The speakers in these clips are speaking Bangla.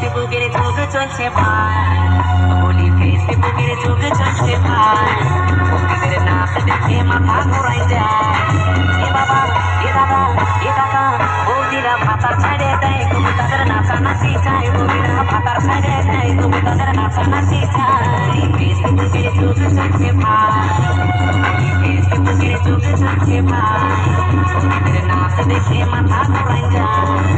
ফেসবুকের যুগ চলছে ভাই বলি ফেসবুকের যুগ চলছে ভাই বন্ধুদের নাচ দেখে মাথা ঘোরাই যায় এ বাবা, এ দাদা, এ কাকা, বৌদিরা ভাতার ছাড়ে দেয়। তবু তাদের নাচানাচি চাই। বৌদিরা ভাতার ছাড়ে দেয়। তবু তাদের নাচানাচি চাই। ফেসবুকের যুগ চলছে ভাই ফেসবুকের যুগ চলছে ভাই বন্ধুদের নাচ দেখে মাথা ঘোরাই যায়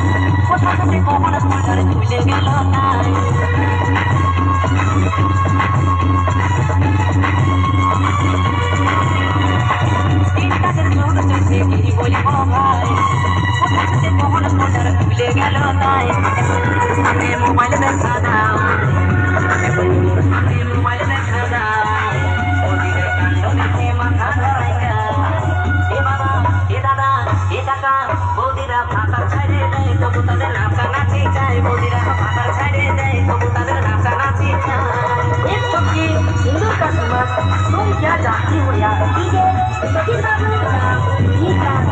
এ কাকা বৌদিরা ভাতার ছাড়ে দেয় তবু তাদের নাচা নাচি চায় বৌদিরা ভাতার ছাড়ে দেয় তবু তাদের নাচা নাচি চায় एक सबके हिंदू का समाज तुम क्या जानती हो यार ठीक है सभी बाबू